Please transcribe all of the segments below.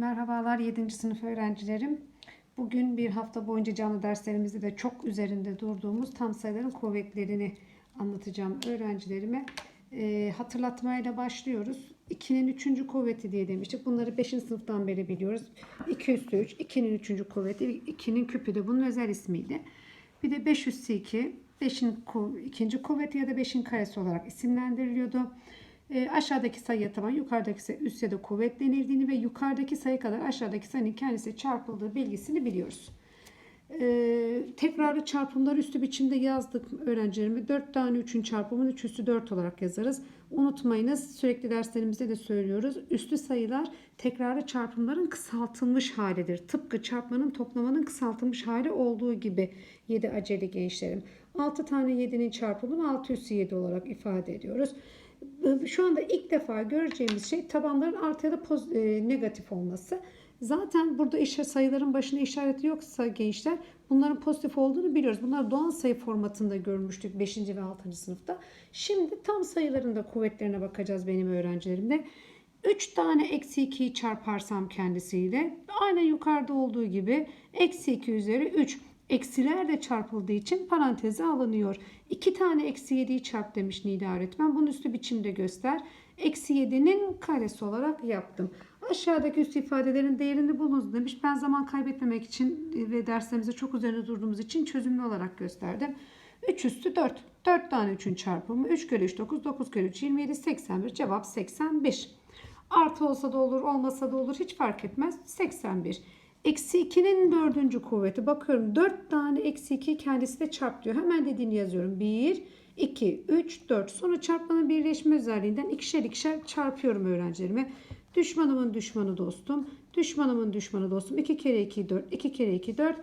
Merhabalar 7. sınıf öğrencilerim. Bugün bir hafta boyunca canlı derslerimizde de çok üzerinde durduğumuz tam sayıların kuvvetlerini anlatacağım öğrencilerime. Ee, hatırlatmayla başlıyoruz. 2'nin 3. kuvveti diye demiştik. Bunları 5. sınıftan beri biliyoruz. 2 üstü 3, 2'nin 3. kuvveti, 2'nin küpü de bunun özel ismiydi. Bir de 5 üstü 2, 5'in ku- ikinci kuvveti ya da 5'in karesi olarak isimlendiriliyordu. E, aşağıdaki sayıya taban, yukarıdaki sayı üst ya da kuvvet denildiğini ve yukarıdaki sayı kadar aşağıdaki sayının kendisi çarpıldığı bilgisini biliyoruz. E, tekrarlı çarpımları üstü biçimde yazdık öğrencilerime. 4 tane 3'ün çarpımını 3 üstü 4 olarak yazarız. Unutmayınız sürekli derslerimizde de söylüyoruz. Üstü sayılar tekrarlı çarpımların kısaltılmış halidir. Tıpkı çarpmanın toplamanın kısaltılmış hali olduğu gibi 7 aceli gençlerim. 6 tane 7'nin çarpımını 6 üstü 7 olarak ifade ediyoruz. Şu anda ilk defa göreceğimiz şey tabanların artı ya da poz- e, negatif olması. Zaten burada işe sayıların başında işareti yoksa gençler bunların pozitif olduğunu biliyoruz. Bunlar doğal sayı formatında görmüştük 5. ve 6. sınıfta. Şimdi tam sayıların da kuvvetlerine bakacağız benim öğrencilerimle. 3 tane eksi 2'yi çarparsam kendisiyle aynen yukarıda olduğu gibi eksi 2 üzeri 3. Eksiler de çarpıldığı için paranteze alınıyor. 2 tane eksi 7'yi çarp demiş Nida öğretmen. Bunu üstü biçimde göster. Eksi 7'nin karesi olarak yaptım. Aşağıdaki üstü ifadelerin değerini bulunuz demiş. Ben zaman kaybetmemek için ve derslerimizde çok üzerine durduğumuz için çözümlü olarak gösterdim. 3 üstü 4. 4 tane 3'ün çarpımı. 3 kere 3 9, 9 kere 3 27, 81. Cevap 81. Artı olsa da olur, olmasa da olur. Hiç fark etmez. 81. Eksi 2'nin dördüncü kuvveti. Bakıyorum 4 tane eksi 2 kendisi de çarp diyor. Hemen dediğini yazıyorum. 1, 2, 3, 4. Sonra çarpmanın birleşme özelliğinden ikişer ikişer çarpıyorum öğrencilerime. Düşmanımın düşmanı dostum. Düşmanımın düşmanı dostum. 2 kere 2, 4. 2 kere 2, 4.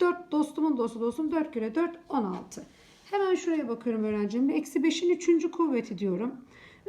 4 dostumun dostu dostum. 4 kere 4, 16. Hemen şuraya bakıyorum öğrencim. Eksi 5'in üçüncü kuvveti diyorum.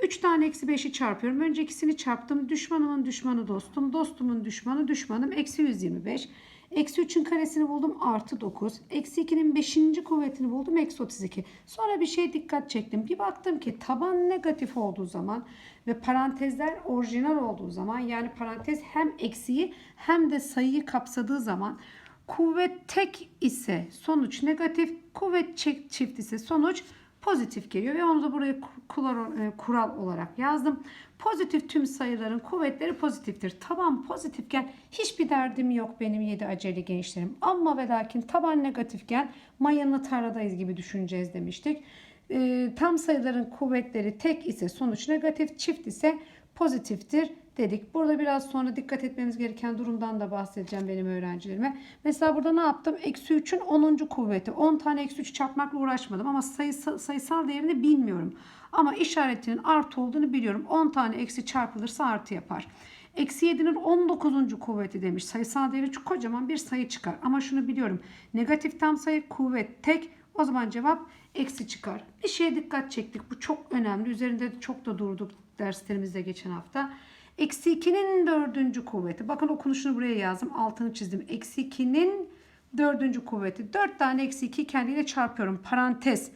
3 tane eksi 5'i çarpıyorum. Önce ikisini çarptım. Düşmanımın düşmanı dostum. Dostumun düşmanı düşmanım. Eksi 125. Eksi 3'ün karesini buldum. Artı 9. Eksi 2'nin 5. kuvvetini buldum. Eksi 32. Sonra bir şey dikkat çektim. Bir baktım ki taban negatif olduğu zaman ve parantezler orijinal olduğu zaman yani parantez hem eksiyi hem de sayıyı kapsadığı zaman kuvvet tek ise sonuç negatif, kuvvet çift ise sonuç pozitif geliyor ve onu da buraya kural, e, kural olarak yazdım. Pozitif tüm sayıların kuvvetleri pozitiftir. Taban pozitifken hiçbir derdim yok benim 7 aceli gençlerim. Ama ve lakin taban negatifken mayanlı tarladayız gibi düşüneceğiz demiştik. E, tam sayıların kuvvetleri tek ise sonuç negatif, çift ise pozitiftir dedik. Burada biraz sonra dikkat etmemiz gereken durumdan da bahsedeceğim benim öğrencilerime. Mesela burada ne yaptım? Eksi 3'ün 10. kuvveti. 10 tane eksi 3 çarpmakla uğraşmadım ama sayısal, sayısal değerini bilmiyorum. Ama işaretinin artı olduğunu biliyorum. 10 tane eksi çarpılırsa artı yapar. Eksi 7'nin 19. kuvveti demiş. Sayısal değeri çok kocaman bir sayı çıkar. Ama şunu biliyorum. Negatif tam sayı kuvvet tek. O zaman cevap eksi çıkar. Bir şeye dikkat çektik. Bu çok önemli. Üzerinde çok da durduk derslerimizde geçen hafta. Eksi 2'nin dördüncü kuvveti. Bakın okunuşunu buraya yazdım. Altını çizdim. Eksi 2'nin dördüncü kuvveti. 4 tane eksi 2 kendiyle çarpıyorum. Parantez.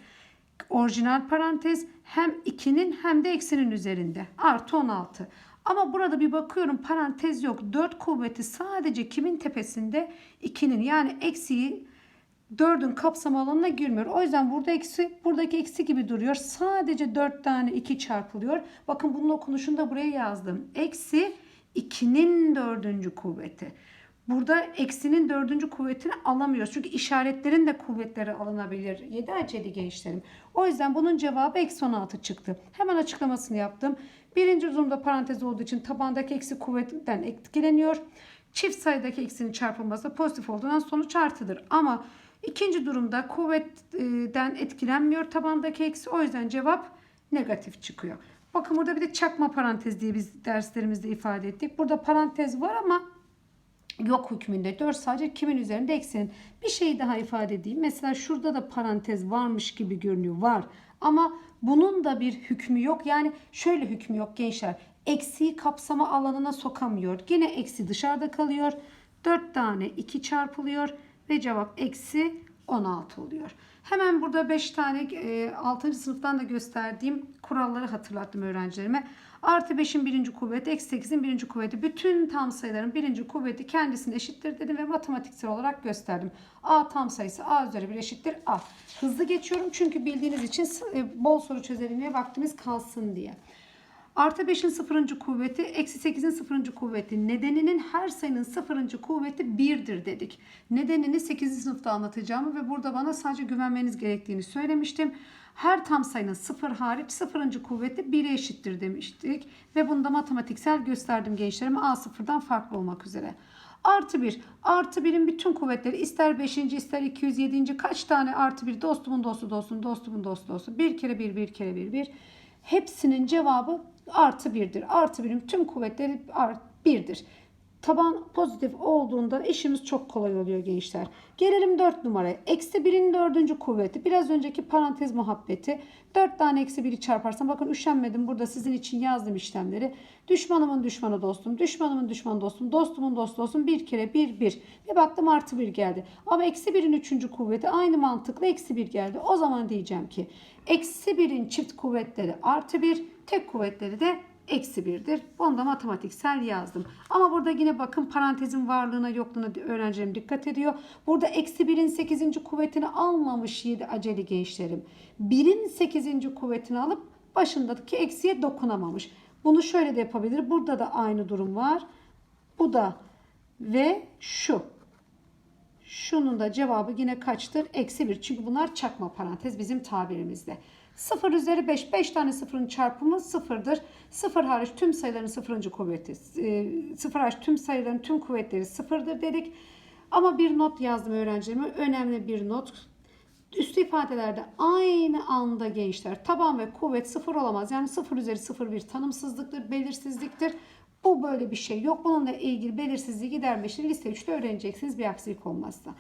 Orijinal parantez hem 2'nin hem de eksinin üzerinde. Artı 16. Ama burada bir bakıyorum parantez yok. 4 kuvveti sadece kimin tepesinde? 2'nin yani eksiği 4'ün kapsam alanına girmiyor. O yüzden burada eksi, buradaki eksi gibi duruyor. Sadece 4 tane 2 çarpılıyor. Bakın bunun okunuşunu da buraya yazdım. Eksi 2'nin dördüncü kuvveti. Burada eksinin dördüncü kuvvetini alamıyoruz. Çünkü işaretlerin de kuvvetleri alınabilir. 7 aceli gençlerim. O yüzden bunun cevabı eksi 16 çıktı. Hemen açıklamasını yaptım. Birinci durumda parantez olduğu için tabandaki eksi kuvvetten etkileniyor. Çift sayıdaki eksinin çarpılması pozitif olduğundan sonuç artıdır. Ama ikinci durumda kuvvetten etkilenmiyor tabandaki eksi. O yüzden cevap negatif çıkıyor. Bakın burada bir de çakma parantez diye biz derslerimizde ifade ettik. Burada parantez var ama yok hükmünde 4 sadece kimin üzerinde eksinin. Bir şey daha ifade edeyim. Mesela şurada da parantez varmış gibi görünüyor. Var. Ama bunun da bir hükmü yok. Yani şöyle hükmü yok gençler. Eksiği kapsama alanına sokamıyor. Yine eksi dışarıda kalıyor. 4 tane 2 çarpılıyor ve cevap eksi 16 oluyor. Hemen burada 5 tane e, 6. sınıftan da gösterdiğim kuralları hatırlattım öğrencilerime. Artı 5'in birinci kuvveti, eksi 8'in birinci kuvveti. Bütün tam sayıların birinci kuvveti kendisine eşittir dedim ve matematiksel olarak gösterdim. A tam sayısı A üzeri 1 eşittir A. Hızlı geçiyorum çünkü bildiğiniz için e, bol soru çözebilmeye vaktimiz kalsın diye. Artı 5'in sıfırıncı kuvveti, eksi 8'in sıfırıncı kuvveti. Nedeninin her sayının sıfırıncı kuvveti 1'dir dedik. Nedenini 8. sınıfta anlatacağımı ve burada bana sadece güvenmeniz gerektiğini söylemiştim. Her tam sayının sıfır hariç sıfırıncı kuvveti 1'e eşittir demiştik. Ve bunu da matematiksel gösterdim gençlerime A sıfırdan farklı olmak üzere. Artı 1. Artı 1'in bütün kuvvetleri ister 5. ister 207. kaç tane artı 1 dostumun dostu dostum dostumun dostu dostu. Bir kere bir bir kere bir bir. Hepsinin cevabı artı 1'dir. Artı 1'in tüm kuvvetleri 1'dir. Taban pozitif olduğunda işimiz çok kolay oluyor gençler. Gelelim 4 numaraya. Eksi 1'in dördüncü kuvveti. Biraz önceki parantez muhabbeti. 4 tane eksi 1'i çarparsam bakın üşenmedim burada sizin için yazdım işlemleri. Düşmanımın düşmanı dostum. Düşmanımın düşmanı dostum. Dostumun dostu dostum. Bir kere 1 1. Ve baktım artı 1 geldi. Ama eksi 1'in üçüncü kuvveti aynı mantıkla eksi 1 geldi. O zaman diyeceğim ki eksi 1'in çift kuvvetleri artı 1. Tek kuvvetleri de eksi 1'dir. Onu da matematiksel yazdım. Ama burada yine bakın parantezin varlığına yokluğuna öğrencilerim dikkat ediyor. Burada eksi 1'in 8. kuvvetini almamış 7 aceli gençlerim. 1'in 8. kuvvetini alıp başındaki eksiye dokunamamış. Bunu şöyle de yapabilir. Burada da aynı durum var. Bu da ve şu. Şunun da cevabı yine kaçtır? Eksi 1. Çünkü bunlar çakma parantez bizim tabirimizde. 0 üzeri 5. 5 tane sıfırın çarpımı sıfırdır. 0 hariç tüm sayıların sıfırıncı kuvveti. 0 hariç tüm sayıların tüm kuvvetleri sıfırdır dedik. Ama bir not yazdım öğrencilerime. Önemli bir not. Üstü ifadelerde aynı anda gençler taban ve kuvvet sıfır olamaz. Yani 0 üzeri 0 bir tanımsızlıktır, belirsizliktir. Bu böyle bir şey yok. Bununla ilgili belirsizliği gidermek için liste 3'te öğreneceksiniz bir aksilik olmazsa.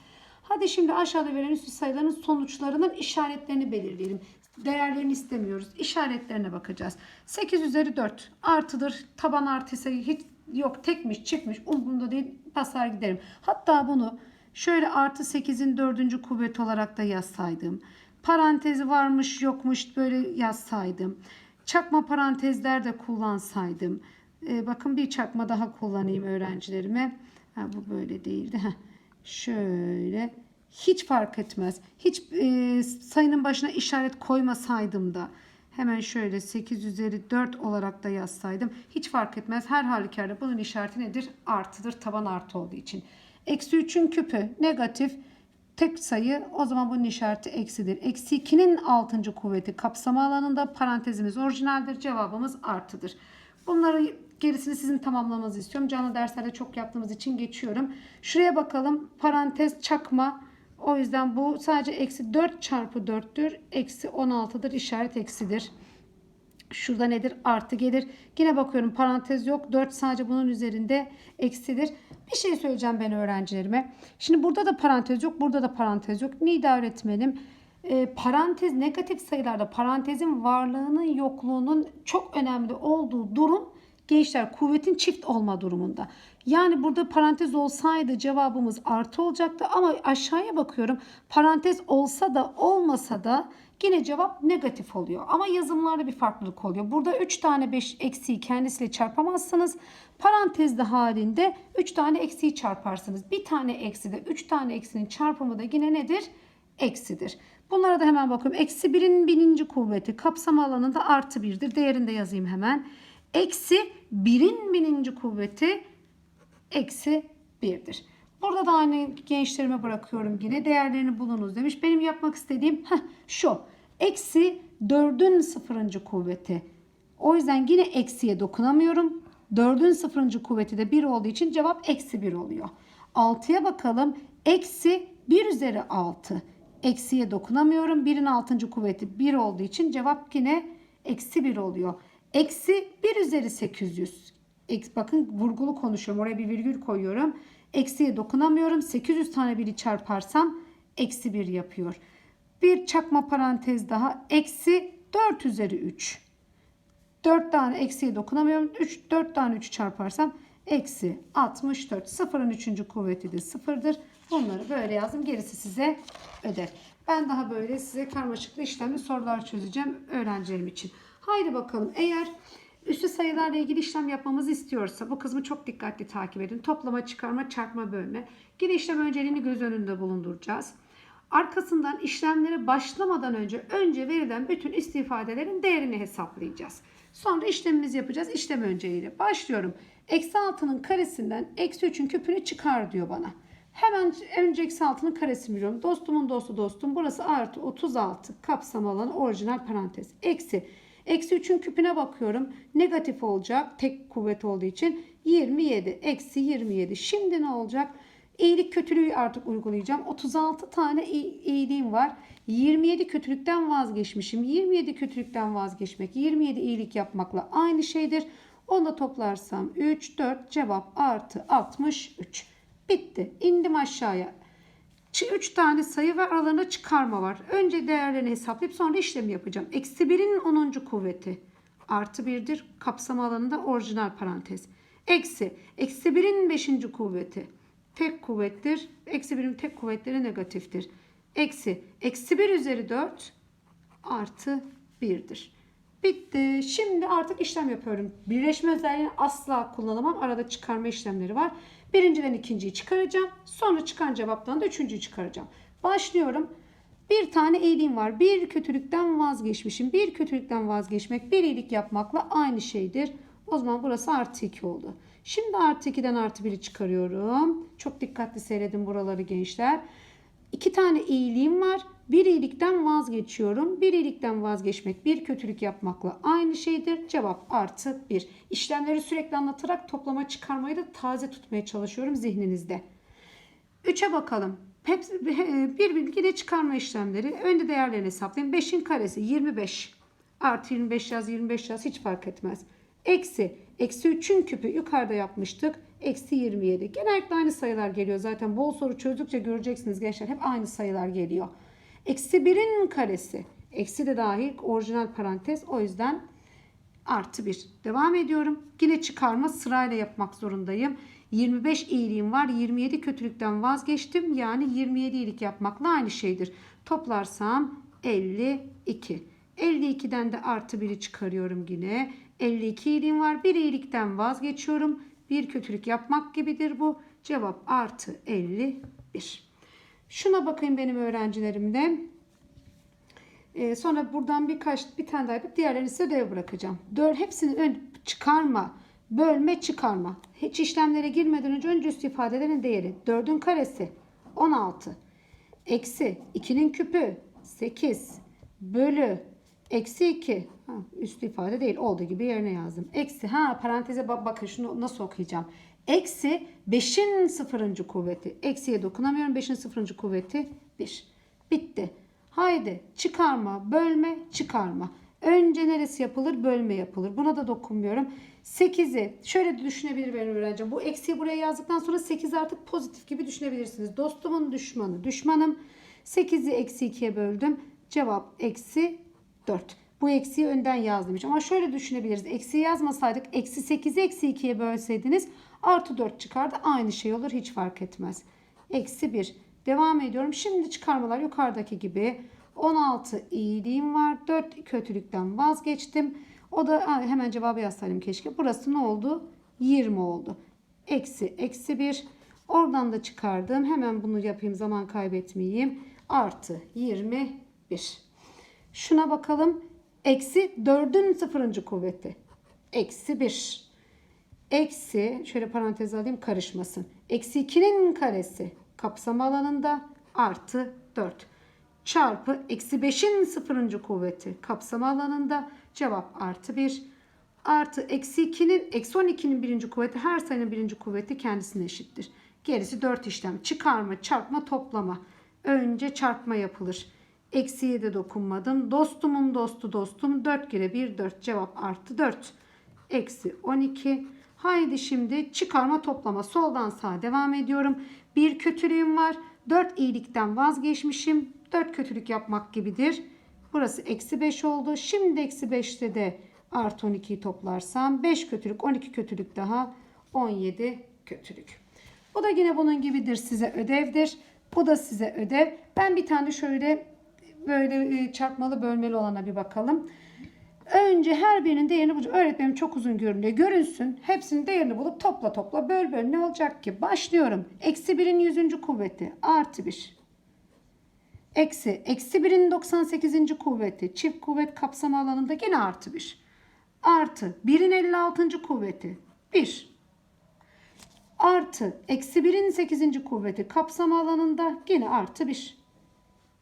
Hadi şimdi aşağıda verilen üstü sayıların sonuçlarının işaretlerini belirleyelim. Değerlerini istemiyoruz. İşaretlerine bakacağız. 8 üzeri 4 artıdır. Taban artıysa hiç yok tekmiş çiftmiş umurumda değil basar giderim. Hatta bunu şöyle artı 8'in 4. kuvvet olarak da yazsaydım. Parantezi varmış yokmuş böyle yazsaydım. Çakma parantezler de kullansaydım. Ee, bakın bir çakma daha kullanayım öğrencilerime. Ha, bu böyle değildi. Heh. Şöyle hiç fark etmez. Hiç e, sayının başına işaret koymasaydım da hemen şöyle 8 üzeri 4 olarak da yazsaydım hiç fark etmez. Her halükarda bunun işareti nedir? Artıdır. Taban artı olduğu için. Eksi 3'ün küpü negatif. Tek sayı o zaman bunun işareti eksidir. Eksi 2'nin 6. kuvveti kapsama alanında parantezimiz orijinaldir. Cevabımız artıdır. Bunları gerisini sizin tamamlamanızı istiyorum. Canlı derslerde çok yaptığımız için geçiyorum. Şuraya bakalım. Parantez çakma. O yüzden bu sadece eksi 4 çarpı 4'tür. Eksi 16'dır. İşaret eksidir. Şurada nedir? Artı gelir. Yine bakıyorum parantez yok. 4 sadece bunun üzerinde eksidir. Bir şey söyleyeceğim ben öğrencilerime. Şimdi burada da parantez yok. Burada da parantez yok. Nida öğretmenim e, parantez negatif sayılarda parantezin varlığının yokluğunun çok önemli olduğu durum gençler kuvvetin çift olma durumunda. Yani burada parantez olsaydı cevabımız artı olacaktı ama aşağıya bakıyorum parantez olsa da olmasa da yine cevap negatif oluyor. Ama yazımlarda bir farklılık oluyor. Burada 3 tane 5 eksiği kendisiyle çarpamazsınız. Parantezde halinde 3 tane eksiği çarparsınız. Bir tane eksi de 3 tane eksinin çarpımı da yine nedir? Eksidir. Bunlara da hemen bakıyorum. Eksi 1'in bininci kuvveti kapsama alanında artı 1'dir. Değerini de yazayım hemen. Eksi 1'in bininci kuvveti eksi 1'dir. Burada da aynı gençlerime bırakıyorum yine. Değerlerini bulunuz demiş. Benim yapmak istediğim heh, şu. Eksi 4'ün sıfırıncı kuvveti. O yüzden yine eksiye dokunamıyorum. 4'ün sıfırıncı kuvveti de 1 olduğu için cevap eksi 1 oluyor. 6'ya bakalım. Eksi 1 üzeri 6. Eksiye dokunamıyorum. 1'in 6. kuvveti 1 olduğu için cevap yine eksi 1 oluyor. Eksi 1 üzeri 800. Eks, bakın vurgulu konuşuyorum. Oraya bir virgül koyuyorum. Eksiye dokunamıyorum. 800 tane biri çarparsam eksi 1 yapıyor. Bir çakma parantez daha. Eksi 4 üzeri 3. 4 tane eksiye dokunamıyorum. 3, 4 tane 3 çarparsam eksi 64. Sıfırın 3. kuvveti de sıfırdır. Bunları böyle yazdım. Gerisi size öder. Ben daha böyle size karmaşıklı işlemli sorular çözeceğim öğrencilerim için. Haydi bakalım eğer Üstü sayılarla ilgili işlem yapmamızı istiyorsa bu kısmı çok dikkatli takip edin. Toplama, çıkarma, çarpma, bölme. Yine işlem önceliğini göz önünde bulunduracağız. Arkasından işlemlere başlamadan önce önce verilen bütün istifadelerin değerini hesaplayacağız. Sonra işlemimizi yapacağız. İşlem önceliğiyle başlıyorum. Eksi 6'nın karesinden eksi 3'ün küpünü çıkar diyor bana. Hemen önce eksi 6'nın karesini biliyorum. Dostumun dostu dostum. Burası artı 36 kapsam alanı orijinal parantez. Eksi. Eksi 3'ün küpüne bakıyorum. Negatif olacak. Tek kuvvet olduğu için 27. Eksi 27. Şimdi ne olacak? İyilik kötülüğü artık uygulayacağım. 36 tane iyi- iyiliğim var. 27 kötülükten vazgeçmişim. 27 kötülükten vazgeçmek 27 iyilik yapmakla aynı şeydir. Onu toplarsam 3, 4 cevap artı 63. Bitti. İndim aşağıya. 3 tane sayı ve aralarında çıkarma var. Önce değerlerini hesaplayıp sonra işlemi yapacağım. Eksi 1'in 10. kuvveti artı 1'dir. Kapsam alanında orijinal parantez. Eksi. Eksi 1'in 5. kuvveti tek kuvvettir. Eksi 1'in tek kuvvetleri negatiftir. Eksi. Eksi 1 üzeri 4 artı 1'dir. Bitti. Şimdi artık işlem yapıyorum. Birleşme özelliğini asla kullanamam. Arada çıkarma işlemleri var. Birinciden ikinciyi çıkaracağım. Sonra çıkan cevaptan da üçüncüyü çıkaracağım. Başlıyorum. Bir tane iyiliğim var. Bir kötülükten vazgeçmişim. Bir kötülükten vazgeçmek bir iyilik yapmakla aynı şeydir. O zaman burası artı 2 oldu. Şimdi artı 2'den artı 1'i çıkarıyorum. Çok dikkatli seyredin buraları gençler. İki tane iyiliğim var. Bir iyilikten vazgeçiyorum. Bir iyilikten vazgeçmek bir kötülük yapmakla aynı şeydir. Cevap artı 1. İşlemleri sürekli anlatarak toplama çıkarmayı da taze tutmaya çalışıyorum zihninizde. 3'e bakalım. Bir bilgiyle çıkarma işlemleri. Önde değerlerini hesaplayın. 5'in karesi 25. Artı 25 yaz 25 yaz hiç fark etmez. Eksi. Eksi 3'ün küpü yukarıda yapmıştık. Eksi 27. Genellikle aynı sayılar geliyor. Zaten bol soru çözdükçe göreceksiniz gençler. Hep aynı sayılar geliyor. Eksi 1'in karesi. Eksi de dahil orijinal parantez. O yüzden artı 1. Devam ediyorum. Yine çıkarma sırayla yapmak zorundayım. 25 iyiliğim var. 27 kötülükten vazgeçtim. Yani 27 iyilik yapmakla aynı şeydir. Toplarsam 52. 52'den de artı 1'i çıkarıyorum yine. 52 iyiliğim var. Bir iyilikten vazgeçiyorum. Bir kötülük yapmak gibidir bu. Cevap artı 51. Şuna bakayım benim öğrencilerimde. Ee, sonra buradan birkaç bir tane daha yapıp diğerlerini size ödev bırakacağım. Dör, hepsini ön, çıkarma, bölme, çıkarma. Hiç işlemlere girmeden önce önce üst ifadelerin değeri. 4'ün karesi 16. Eksi 2'nin küpü 8. Bölü eksi 2. Ha, üst ifade değil olduğu gibi yerine yazdım. Eksi ha paranteze bak bakın şunu nasıl okuyacağım. Eksi 5'in sıfırıncı kuvveti. Eksiye dokunamıyorum. 5'in sıfırıncı kuvveti 1. Bitti. Haydi çıkarma, bölme, çıkarma. Önce neresi yapılır? Bölme yapılır. Buna da dokunmuyorum. 8'i şöyle düşünebilir benim öğrencim. Bu eksiyi buraya yazdıktan sonra 8 artık pozitif gibi düşünebilirsiniz. Dostumun düşmanı, düşmanım. 8'i eksi 2'ye böldüm. Cevap eksi 4. Bu eksiyi önden yazdım. Ama şöyle düşünebiliriz. Eksi yazmasaydık eksi 8'i eksi 2'ye bölseydiniz artı 4 çıkardı. Aynı şey olur. Hiç fark etmez. Eksi 1. Devam ediyorum. Şimdi çıkarmalar yukarıdaki gibi. 16 iyiliğim var. 4 kötülükten vazgeçtim. O da hemen cevabı yazsaydım keşke. Burası ne oldu? 20 oldu. Eksi eksi 1. Oradan da çıkardım. Hemen bunu yapayım zaman kaybetmeyeyim. Artı 21. Şuna bakalım. Eksi 4'ün sıfırıncı kuvveti. Eksi 1. Eksi şöyle parantez alayım karışmasın. Eksi 2'nin karesi kapsam alanında artı 4. Çarpı eksi 5'in sıfırıncı kuvveti kapsam alanında cevap artı 1. Artı eksi 2'nin eksi 12'nin birinci kuvveti her sayının birinci kuvveti kendisine eşittir. Gerisi 4 işlem. Çıkarma, çarpma, toplama. Önce çarpma yapılır. Eksiye de dokunmadım. Dostumun dostu dostum. 4 kere 1 4 cevap artı 4. Eksi 12. Haydi şimdi çıkarma toplama. Soldan sağa devam ediyorum. Bir kötülüğüm var. 4 iyilikten vazgeçmişim. 4 kötülük yapmak gibidir. Burası eksi 5 oldu. Şimdi eksi 5'te de artı 12'yi toplarsam 5 kötülük 12 kötülük daha 17 kötülük. Bu da yine bunun gibidir size ödevdir. Bu da size ödev. Ben bir tane şöyle böyle e, çarpmalı bölmeli olana bir bakalım. Önce her birinin değerini bulacağım. Öğretmenim çok uzun görünüyor. Görünsün. Hepsinin değerini bulup topla topla böl böl ne olacak ki? Başlıyorum. Eksi birin yüzüncü kuvveti. Artı bir. Eksi. Eksi birin 98. kuvveti. Çift kuvvet kapsama alanında yine artı bir. Artı. Birin 56. kuvveti. Bir. Artı. Eksi birin 8. kuvveti kapsama alanında yine artı bir.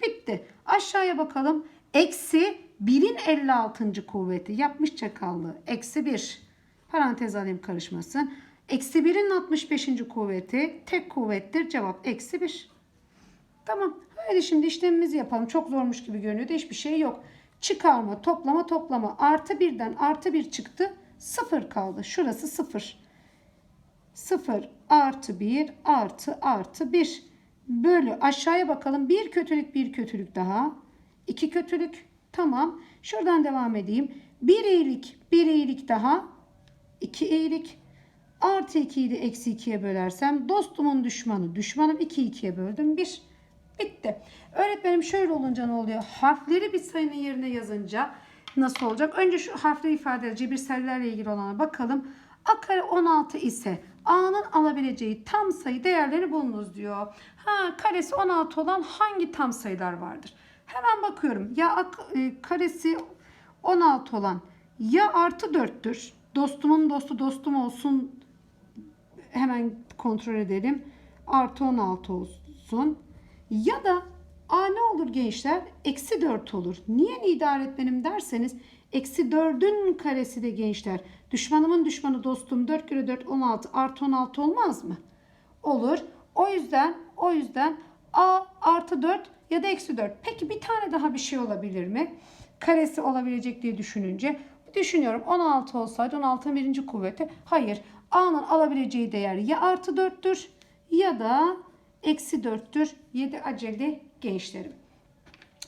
Bitti. Aşağıya bakalım. Eksi 1'in 56. kuvveti yapmış çakallığı. Eksi 1. Parantez alayım karışmasın. Eksi 1'in 65. kuvveti tek kuvvettir. Cevap eksi 1. Tamam. Hadi şimdi işlemimizi yapalım. Çok zormuş gibi görünüyor da hiçbir şey yok. Çıkarma, toplama, toplama. Artı 1'den artı 1 çıktı. 0 kaldı. Şurası 0. 0 artı 1 artı artı 1 bölü aşağıya bakalım. Bir kötülük bir kötülük daha. iki kötülük. Tamam. Şuradan devam edeyim. Bir iyilik bir iyilik daha. iki iyilik. Artı 2'yi de eksi 2'ye bölersem dostumun düşmanı. Düşmanım 2 2'ye böldüm. 1. Bitti. Öğretmenim şöyle olunca ne oluyor? Harfleri bir sayının yerine yazınca nasıl olacak? Önce şu harfleri ifade cebirsellerle ilgili olana bakalım. A kare 16 ise A'nın alabileceği tam sayı değerleri bulunuz diyor. Ha karesi 16 olan hangi tam sayılar vardır? Hemen bakıyorum. Ya e, karesi 16 olan ya artı 4'tür. Dostumun dostu dostum olsun. Hemen kontrol edelim. Artı 16 olsun. Ya da A ne olur gençler? Eksi 4 olur. Niye Nida öğretmenim derseniz eksi 4'ün karesi de gençler. Düşmanımın düşmanı dostum 4 kere 4 16 artı 16 olmaz mı? Olur. O yüzden o yüzden A artı 4 ya da eksi 4. Peki bir tane daha bir şey olabilir mi? Karesi olabilecek diye düşününce düşünüyorum 16 olsaydı 16'ın birinci kuvveti. Hayır. A'nın alabileceği değer ya artı 4'tür ya da eksi 4'tür 7 acele gençlerim.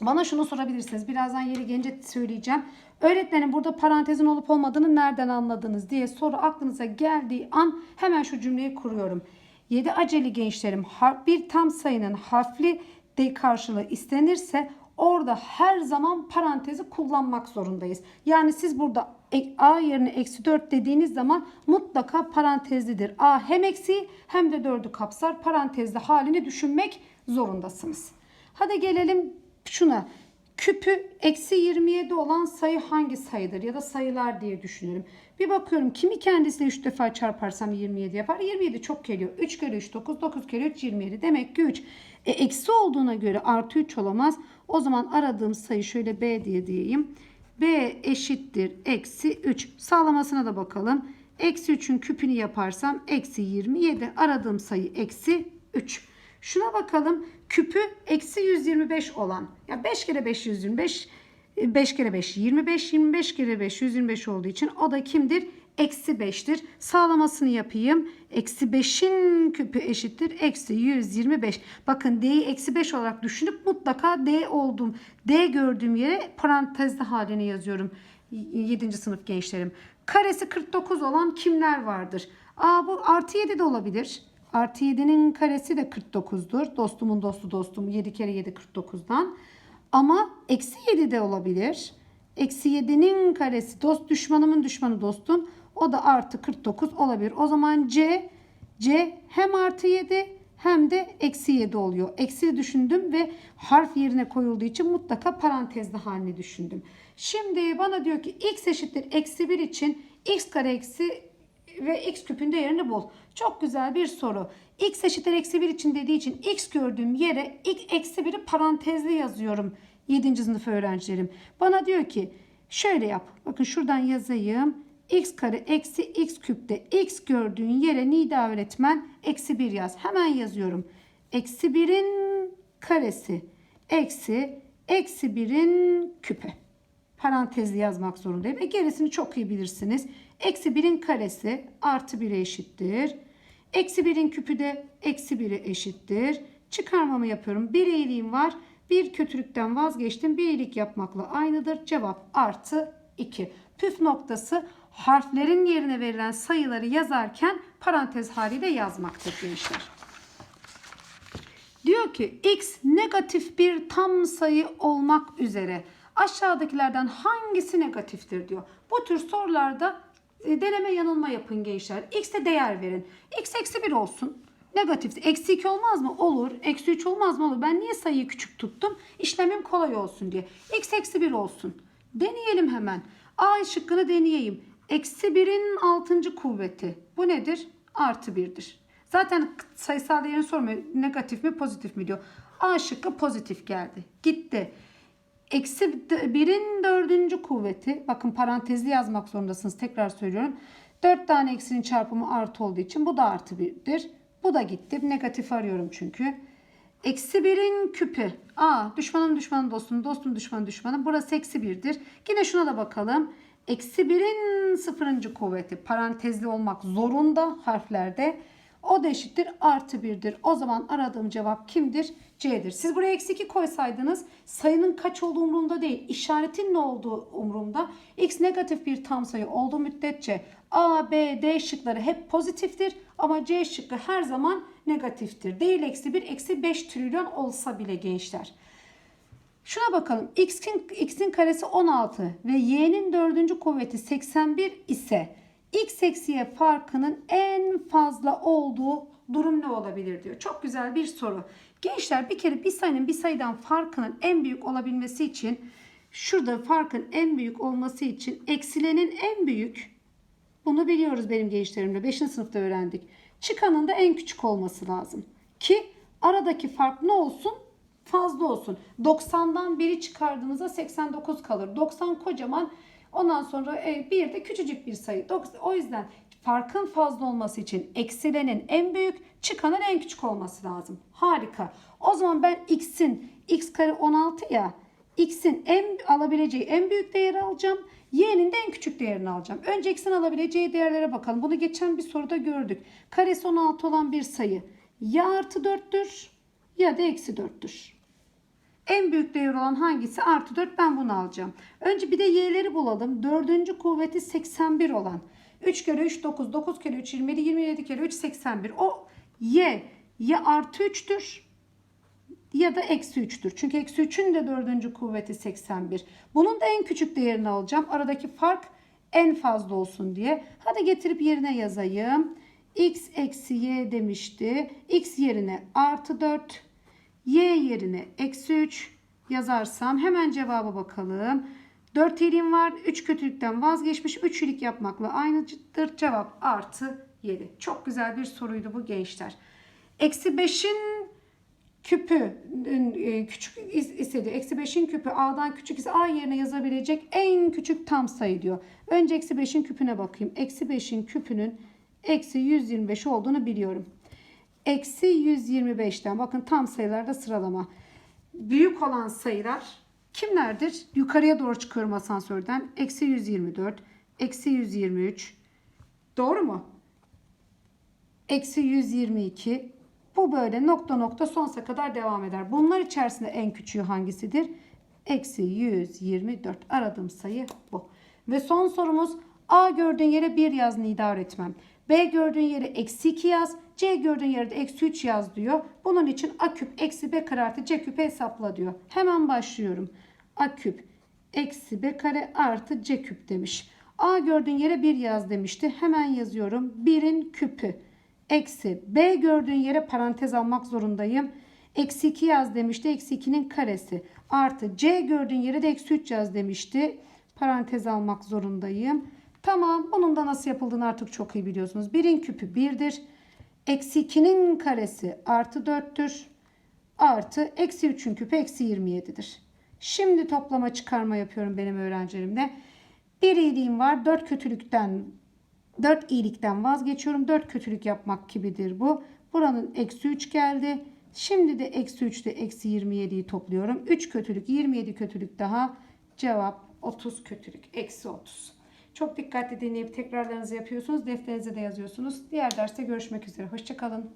Bana şunu sorabilirsiniz. Birazdan yeri gelince söyleyeceğim. Öğretmenim burada parantezin olup olmadığını nereden anladınız diye soru aklınıza geldiği an hemen şu cümleyi kuruyorum. 7 aceli gençlerim bir tam sayının harfli de karşılığı istenirse orada her zaman parantezi kullanmak zorundayız. Yani siz burada a yerine eksi 4 dediğiniz zaman mutlaka parantezlidir. a hem eksi hem de 4'ü kapsar. Parantezli halini düşünmek zorundasınız. Hadi gelelim şuna. Küpü eksi 27 olan sayı hangi sayıdır ya da sayılar diye düşünelim. Bir bakıyorum kimi kendisiyle 3 defa çarparsam 27 yapar. 27 çok geliyor. 3 kere 3 9, 9 kere 3 27. Demek ki 3. E, eksi olduğuna göre artı 3 olamaz. O zaman aradığım sayı şöyle B diye diyeyim. B eşittir eksi 3. Sağlamasına da bakalım. Eksi 3'ün küpünü yaparsam eksi 27. Aradığım sayı eksi 3. Şuna bakalım. Küpü eksi 125 olan. Ya 5 kere 5 125. 5 kere 5 25. 25 kere 5 125 olduğu için o da kimdir? Eksi 5'tir. Sağlamasını yapayım. Eksi 5'in küpü eşittir. Eksi 125. Bakın D'yi eksi 5 olarak düşünüp mutlaka D oldum. D gördüğüm yere parantezli haline yazıyorum. 7. sınıf gençlerim. Karesi 49 olan kimler vardır? Aa bu artı 7 de olabilir. Artı 7'nin karesi de 49'dur. Dostumun dostu dostum 7 kere 7 49'dan. Ama eksi 7 de olabilir. Eksi 7'nin karesi dost düşmanımın düşmanı dostum. O da artı 49 olabilir. O zaman C, C hem artı 7 hem de eksi 7 oluyor. Eksi düşündüm ve harf yerine koyulduğu için mutlaka parantezli halini düşündüm. Şimdi bana diyor ki x eşittir eksi 1 için x kare eksi ve x küpün değerini bul. Çok güzel bir soru. x eşittir eksi 1 için dediği için x gördüğüm yere x eksi 1'i parantezli yazıyorum. 7. sınıf öğrencilerim. Bana diyor ki şöyle yap. Bakın şuradan yazayım. x kare eksi x küpte x gördüğün yere Nida öğretmen eksi 1 yaz. Hemen yazıyorum. Eksi 1'in karesi eksi eksi 1'in küpü. Parantezli yazmak zorundayım. E gerisini çok iyi bilirsiniz. Eksi 1'in karesi artı 1'e eşittir. Eksi 1'in küpü de eksi 1'e eşittir. Çıkarmamı yapıyorum. Bir iyiliğim var. Bir kötülükten vazgeçtim. Bir iyilik yapmakla aynıdır. Cevap artı 2. Püf noktası harflerin yerine verilen sayıları yazarken parantez haliyle yazmaktır gençler. Diyor ki x negatif bir tam sayı olmak üzere Aşağıdakilerden hangisi negatiftir diyor. Bu tür sorularda deneme yanılma yapın gençler. X'e değer verin. X eksi 1 olsun. Negatif. Eksi 2 olmaz mı? Olur. Eksi 3 olmaz mı? Olur. Ben niye sayıyı küçük tuttum? İşlemim kolay olsun diye. X eksi 1 olsun. Deneyelim hemen. A şıkkını deneyeyim. Eksi 1'in 6. kuvveti. Bu nedir? Artı 1'dir. Zaten sayısal değerini sormuyor. Negatif mi pozitif mi diyor. A şıkkı pozitif geldi. Gitti. Eksi 1'in dördüncü kuvveti. Bakın parantezli yazmak zorundasınız. Tekrar söylüyorum. 4 tane eksinin çarpımı artı olduğu için bu da artı 1'dir. Bu da gitti. Negatif arıyorum çünkü. Eksi 1'in küpü. Aa düşmanım düşmanım dostum. Dostum düşman düşmanım. Burası eksi 1'dir. Yine şuna da bakalım. Eksi 1'in sıfırıncı kuvveti. Parantezli olmak zorunda harflerde. O da eşittir artı 1'dir. O zaman aradığım cevap kimdir? C'dir. Siz buraya eksi 2 koysaydınız sayının kaç olduğu umurumda değil. İşaretin ne olduğu umurumda. X negatif bir tam sayı olduğu müddetçe A, B, D şıkları hep pozitiftir. Ama C şıkkı her zaman negatiftir. Değil eksi 1, eksi 5 trilyon olsa bile gençler. Şuna bakalım. X'in x'in karesi 16 ve y'nin dördüncü kuvveti 81 ise x eksi y farkının en fazla olduğu durum ne olabilir diyor. Çok güzel bir soru. Gençler bir kere bir sayının bir sayıdan farkının en büyük olabilmesi için şurada farkın en büyük olması için eksilenin en büyük bunu biliyoruz benim gençlerimle 5. sınıfta öğrendik. Çıkanın da en küçük olması lazım. Ki aradaki fark ne olsun? fazla olsun. 90'dan biri çıkardığınızda 89 kalır. 90 kocaman ondan sonra e, bir de küçücük bir sayı. O yüzden farkın fazla olması için eksilenin en büyük çıkanın en küçük olması lazım. Harika. O zaman ben x'in x kare 16 ya x'in en alabileceği en büyük değeri alacağım. Y'nin de en küçük değerini alacağım. Önce x'in alabileceği değerlere bakalım. Bunu geçen bir soruda gördük. Karesi 16 olan bir sayı ya artı 4'tür ya da eksi 4'tür. En büyük değer olan hangisi? Artı 4 ben bunu alacağım. Önce bir de y'leri bulalım. Dördüncü kuvveti 81 olan. 3 kere 3 9, 9 kere 3 27, 27 kere 3 81. O y ya artı 3'tür ya da eksi 3'tür. Çünkü eksi 3'ün de dördüncü kuvveti 81. Bunun da en küçük değerini alacağım. Aradaki fark en fazla olsun diye. Hadi getirip yerine yazayım. x eksi y demişti. x yerine artı 4 y yerine eksi 3 yazarsam hemen cevaba bakalım. 4 iyiliğim var. 3 kötülükten vazgeçmiş. 3 iyilik yapmakla aynıdır. Cevap artı 7. Çok güzel bir soruydu bu gençler. Eksi 5'in küpü e, küçük ise diyor. Eksi 5'in küpü A'dan küçük ise A yerine yazabilecek en küçük tam sayı diyor. Önce eksi 5'in küpüne bakayım. Eksi 5'in küpünün eksi 125 olduğunu biliyorum. Eksi 125'ten bakın tam sayılarda sıralama. Büyük olan sayılar kimlerdir? Yukarıya doğru çıkıyorum asansörden. Eksi 124, eksi 123. Doğru mu? Eksi 122. Bu böyle nokta nokta sonsuza kadar devam eder. Bunlar içerisinde en küçüğü hangisidir? Eksi 124. Aradığım sayı bu. Ve son sorumuz A gördüğün yere 1 yaz Nida öğretmem. B gördüğün yere eksi 2 yaz. C gördüğün yerde eksi 3 yaz diyor. Bunun için A küp eksi B kare artı C küpü hesapla diyor. Hemen başlıyorum. A küp eksi B kare artı C küp demiş. A gördüğün yere 1 yaz demişti. Hemen yazıyorum. 1'in küpü eksi B gördüğün yere parantez almak zorundayım. Eksi 2 yaz demişti. Eksi 2'nin karesi artı C gördüğün yere de eksi 3 yaz demişti. Parantez almak zorundayım. Tamam bunun da nasıl yapıldığını artık çok iyi biliyorsunuz. 1'in küpü 1'dir. Eksi 2'nin karesi artı 4'tür. Artı eksi 3'ün küpü eksi 27'dir. Şimdi toplama çıkarma yapıyorum benim öğrencilerimle. Bir iyiliğim var. 4 kötülükten 4 iyilikten vazgeçiyorum. 4 kötülük yapmak gibidir bu. Buranın eksi 3 geldi. Şimdi de eksi 3 ile eksi 27'yi topluyorum. 3 kötülük 27 kötülük daha. Cevap 30 kötülük. Eksi 30. Çok dikkatli dinleyip tekrarlarınızı yapıyorsunuz. Defterinize de yazıyorsunuz. Diğer derste görüşmek üzere. Hoşçakalın.